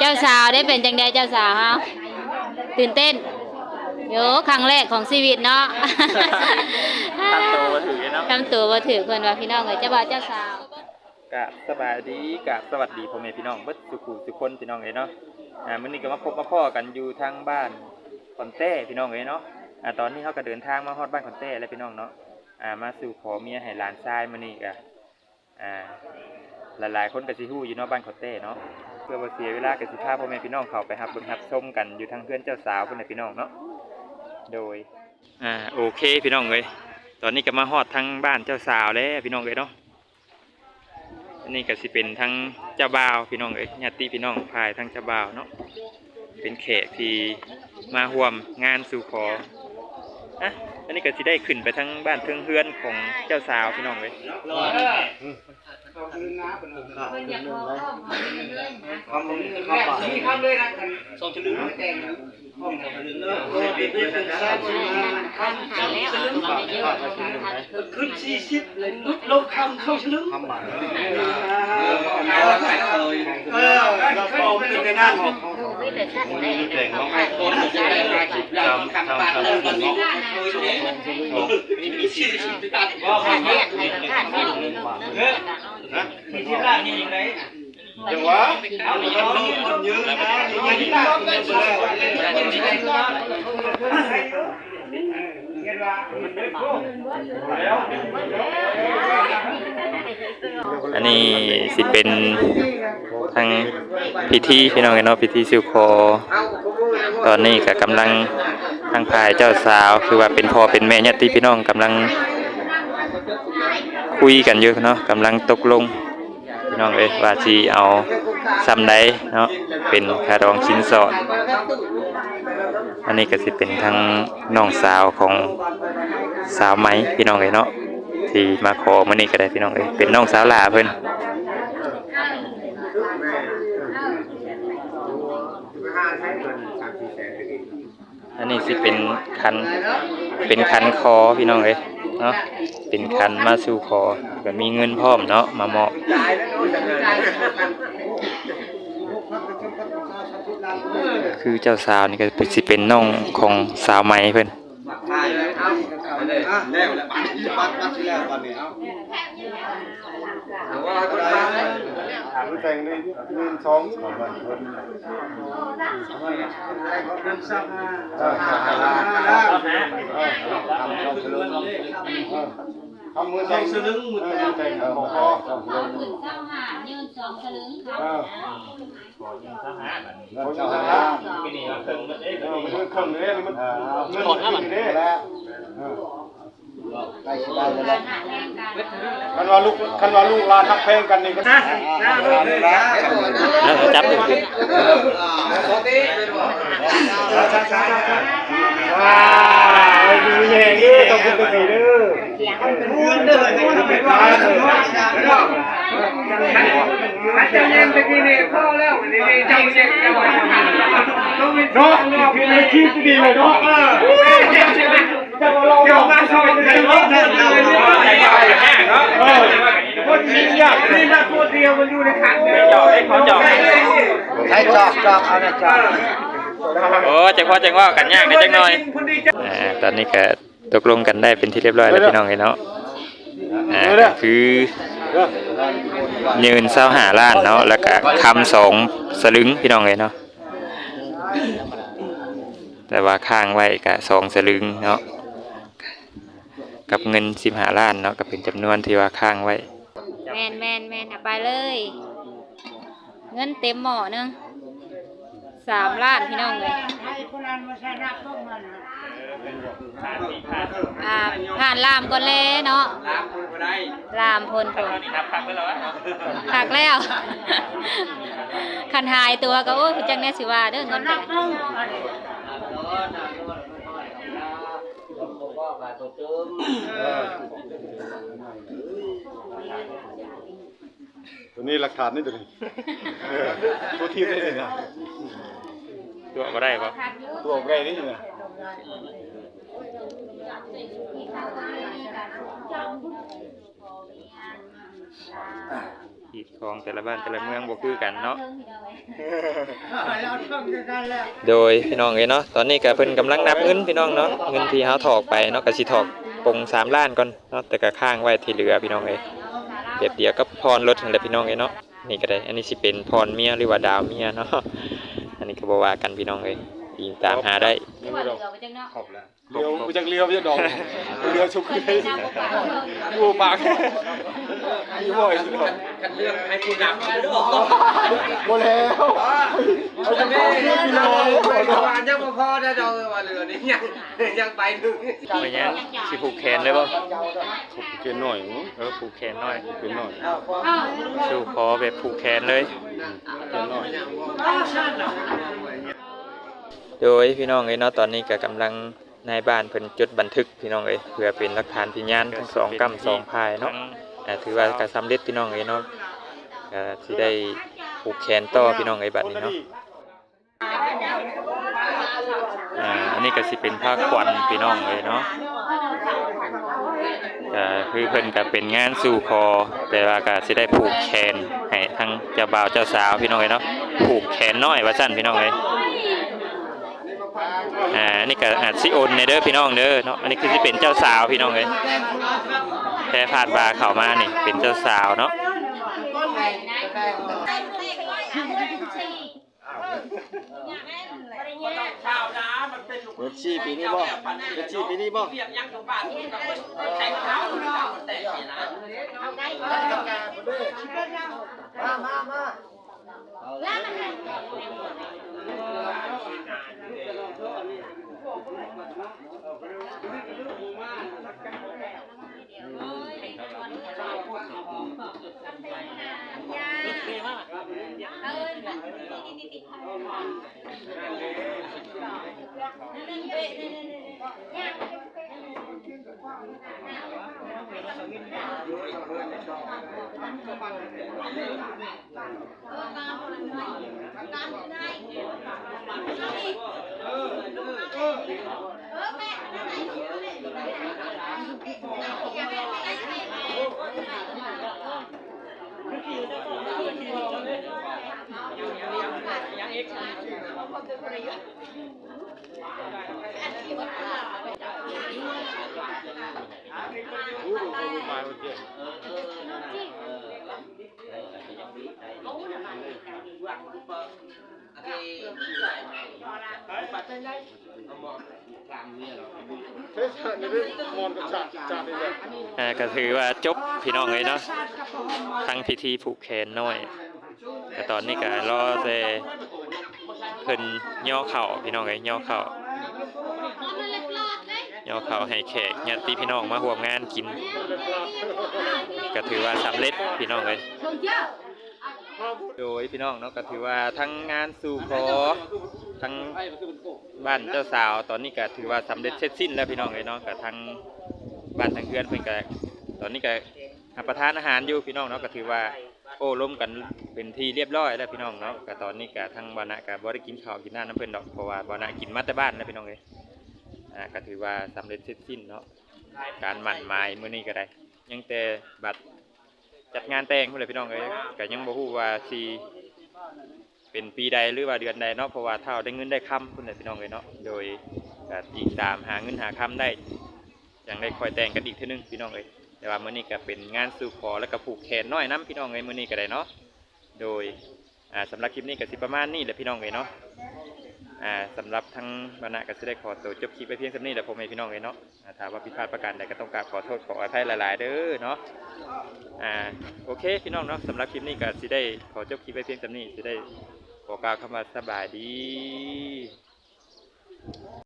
เจ้าสาวได้เป็นจังไดเจ้าสาวฮะตื่นเต้นโยครั้งแรกของชีวิตเนาะ ทำตัวมาถือเนาะทำตัวบ่ถือเพิ่นว่าพี่น้องเอ้ยเจ้าบ่าวเจ้าสาว กะสบายดีกะสวัสดีพ่อแม่พี่น้องเบิดสุขุทุกคนพี่น้องเอ้ยเนาะอ่ามื้อนี้ก็มาพบมาพ่อกันอยู่ทางบ้านคอนแต้พี่น้องเอ้ยเนาะอ่าตอนนี้เฮาก็เดินทางมาฮอดบ้านคอนแต้แล้วพี่น้องเนาะอ่ามาสู่ขอเมียให้หลานชายมื้อนี้ก็อ่าหลายๆคนก็สิฮู้อยู่เนาะบ้านคอนแต้เนาะเพื่อบ่เสียเวลาก็สิพาพ่อแม่พี่น้องเขาไปรับเบิ่งรับชมกันอยู่ทางเพื่อนเจ้าสาวเพุ่นน่ะพี่น้องเนาะโดยอ่าโอเคพี่น้องเอ้ยตอนนี้ก็มาฮอดทางบ้านเจ้าสาวแล้วพี่น้องเอ้ยเนาะอันนี้ก็สิเป็นทั้งเจ้าบ่าวพี่น้องเอ้ยญาติพี่น้องภายทั้งเจ้าบ่าวเนาะเป็นแขกที่มาร่วมงานสู่ขออะอันนี้ก็สิได้ขึ้นไปทั้งบ้านเทิงเฮือนของเจ้าสาวพี่น้องเอ้ย คำนี้คำป่าที่คำเลยนะสองชลึงแต่งห้องสองชลึงเนอะโอ้ยเป็นเป็นชาติคำสองชลึงขึ้นสี่สิบเลยลุกลงคำสองชลึงคำป่าเออเราก็เป็นในนั่นของมีเก่งน้องไอ้คนจะได้าสิบยาวคำป่าเริ่มวันนี้มีสี่สิบตัดก็ไม่เยอะนะมีที่ร้านนี่ยังไงจังหวะเอาหนีเอาคนยืนนะยืนที่ตั้งเลยเลยอันนี้สิเป็นทางพิธีพี่น้องเอ้ยเนาะพิธีสู่ขอตอนนี้ก็กำลังทางภายเจ้าสาว คือว่าเป็นพ่อเป็นแม่ญาติพี่น้องกำลัง คุยกันอยู่เนาะกำลังตกลงพี่น้องเอ้ยว่าสิเอาซ้ำใดเนาะเป็นคารองชิ้นสอดอันนี้ก็สิเป็นทางน้องสาวของสาวไหมพี่น้องเอ้ยเนาะที่มาขอมื้อนี้ก็ได้พี่น้องเอ้ยเป็นน้องสาวหลาเพิ่นอันนี้สิเป็นคันเป็นคันคอพี่น้องเอ้ย เนาะเป็นคันมาสู่คอก็มีเงินพร้อมเนาะมาเหมาะคือเจ้าสาวนี่ก็สิเป็นน้องของสาวไหมเพิ่น แล้วแล้วปัดปัดปัดแล้วปัดเนี่ยเอาว่าก็ได้แต่งในหนึ่งสองสามวันคนเดินซ้ำเออทำสองสลึงทำมือสองสลึงมือแต่งของพ่อสองสลึงขึ้นเจ้าหายืนสองสลึงค่ะเออคนเจ้าห้าปีนี้มันเครื่องมันเอ๊ะมันเครื่องเลยมันเงินมันนี่แล้วได้ชิได้เลย คันว่าลูกคันว่าลูกลาทักเพลงกันนี่ก็นะนะลูกนี่นะแล้วก็จับขึ้นว้าวดูแย่เด้อต้องเป็นไปเด้อพูดเด้อพูดไปก่อนมันจะเย็นไปกินนี่พ่อแล้วนี่เจ้าเย็นเจ้าเนาะคือในคลิปดีเลยเนาะเออเจ้าเราเจ้ามาชอบกันเนาะเนาะเออคนนี้ยากนี่มาตัวเดียวมันอยู่ในขันเดียวเขาจอกใช้จอกจอกเอาเนี่ยจอกโอ้จังพ่อจังว่ากันยากนิดจังหน่อยตอนนี้ก็ตกลงกันได้เป็นที่เรียบร้อยแล้วพี่น้องเอ้ยเนาะอ่าก็คือยืนเศร้าหาล้านเนาะแล้วก็คำสองสลึงพี่น้องเอ้ยเนาะแต่ว่าค้างไว้ก็สองสลึงเนาะ กับเงินสิบหาล้านเนาะก็เป็นจำนวนที่ว่าค้างไว้ แมนแมนแมนเอาไปเลย เงินเต็มหม้อหนึงสามล้านพี่น้องเลยอ่าผ่านลามก่อนเลยเนาะลามพลพลผักแล้วคันหายตัวก็โอ้ยจังแน่สิว่าเด้อเงินไป ตัวนี้หลักฐานนี่ตัวนี้ตัวทีมได้เลยนะตัวก็ได้ปะตัวแกนี่นะออี กของแต่ละบ้านแต่ละเมืองบ่คือกันเนาะเราต้องกันแล้วโดยพี่น้องเอ้ยเนาะ ตอนนี้ก็เพิ่นกำลังนับเงินพี่น้องเนาะ เงินที่เฮาถอกไปเนาะก็สิถอกปง3ล้านก่อนเนาะ แต่ก็ค้างไว้ที่เหลือพี่น้องเอ้ยเปรียบเทียบกับพรรถนั่นแหละพี่น้องเอ้ยเนาะ นี่ก็ได้ อันนี้สิเป็นพรเมียหรือว่าดาวเมียเนาะ อันนี้ก็บ่ว่ากันพี่น้องเอ้ยยิงตามหาได้ที่ว่าเหลือไปจังเนาะขอบแล้วเรือกูจักเรือไม่จะดองเรือชุบขึ้นเลยน้ำบ่ปากเนาะกูปาก อยู่บ่อยสุดหรอกันเรื่องให้ผู้นำด้วยบ่แล้วเอาจะไปที่พี่น้องวานยังบ่พอนะเจ้าว่าเรือนี้ยังยังไปถึงไปยังสิผูกแขนเลยบ่เกินหน่อยเออผูกแขนหน่อยเกินหน่อยสู่ขอแบบผูกแขนเลยเกินหน่อยโดยพี่น้องเอ้ยเนาะตอนนี้ก็กำลังนายบ้านเพิ่นจดบันทึกพี่น้องเอ้ยเพื่อเป็นหลักฐานพยานทั้งสองกรรมสองพายเนาะ ถือว่าก็สำเร็จพี่น้องเอ้ยเนาะก็สิได้ผูกแขนต่อพี่น้องเอ้ยบัดนี้เนาะอ่าอันนี้ก็สิเป็นผ้าควันพี่น้องเอ้ยเนาะก็คือเพิ่นก็เป็นงานสู่คอ แต่ว่าก็สิได้ผูกแขนให้ทั้งเจ้าบ่าวเจ้าสาวพี่น้องเอ้ยเนาะผูกแขนน้อยว่าซั่นพี่น้องเอ้ยอ่าอันนี้ก็อาจสิโอนในเด้อพี่น้องเด้อเนาะอันนี้คือสิเป็นเจ้าสาวพี่น้องเลย แค่พาดบาเข้ามานี่ เป็นเจ้าสาวเนาะข้าวน้ำมันเป็นเวชีปีนี้บ่เวชีปีนี้บ่เรียกยั งกับบ้านแข่งข้าวมันแตกนะมามามาเฮ้ยชาตินี้มอนกับชาติชาตินี้เลย อ่าก็ถือว่าจบพี่น้องเลยเนาะทั้งพิธีผูกแขนน้อยแต่ตอนนี้ก็รอแต่ พิ่นย่อเข่าพี่น้องเลยย่อเข่าย่อเข่าให้แขกญาติพี่น้องมาร่วมงานกิน ก็ถือว่าสำเร็จพี่น้องเลยโดยพี่น้องเนาะก็ถือว่าทั้งงานสู่ขอทั้งบ้านเจ้าสาวตอนนี้ก็ถือว่าสำเร็จเสร็จสิ้นแล้วพี่น้องเลยเนาะกับทั้งบ้านทั้งเพื่อนเพิ่นก็ตอนนี้ก็รับประทานอาหารอยู่พี่น้องเนาะก็ถือว่า โอ้ล้มกันเป็นที่เรียบร้อยแล้วพี่น้องเนาะก็ตอนนี้ก็ทั้งบานะก็บ่ได้กินข้าวกินน้ำน้ำเพิ่นดอกเพราะว่าบานะกินมาแต่บ้านแล้วพี่น้องเลยอ่าก็ถือว่าสำเร็จเสร็จสิ้นเนาะการหมั่นหมายมื้อนี้ก็ได้ ยังแต่บัตรจัดงานแต่งเพุ่นเลยพี่น้องเอ้ยก็ยังบ่ฮู้ว่าสิเป็นปีใดหรือว่าเดือนใดเนาะเพราะว่าถ้าเราได้เงินได้คำพุ่นเลยพี่น้องเอ้ยเนาะโดยก็ติดตามหาเงินหาคำได้ยังได้คอยแต่งกันอีกเทีนึงพี่น้องเอ้ย แต่ว่ามื้อนี้ก็เป็นงานสู่ขอแล้วก็ผูกแขนน้อยน้ำพี่น้องเอ้ยมื้อนี้ก็ได้เนาะโดยอ่าสำหรับคลิปนี้ก็สิประมาณนี้แหละพี่น้องเอ้ยเนาะอ่าสำหรับทั้งบรรณะก็สิได้ขอตัวจบคลิปไปเพียงเท่านี้แหละผมให้พี่น้องเอ้ยเนาะอ่าถ้าว่าผิดพลาดประการใดก็ต้องกราบขอโทษขออภัยหลาย ๆ เด้อเนาะอ่าโอเคพี่น้องเนาะสำหรับคลิปนี้ก็สิได้ขอจบคลิปไปเพียงเท่านี้สิได้ขอกล่าวคำว่าสบายดี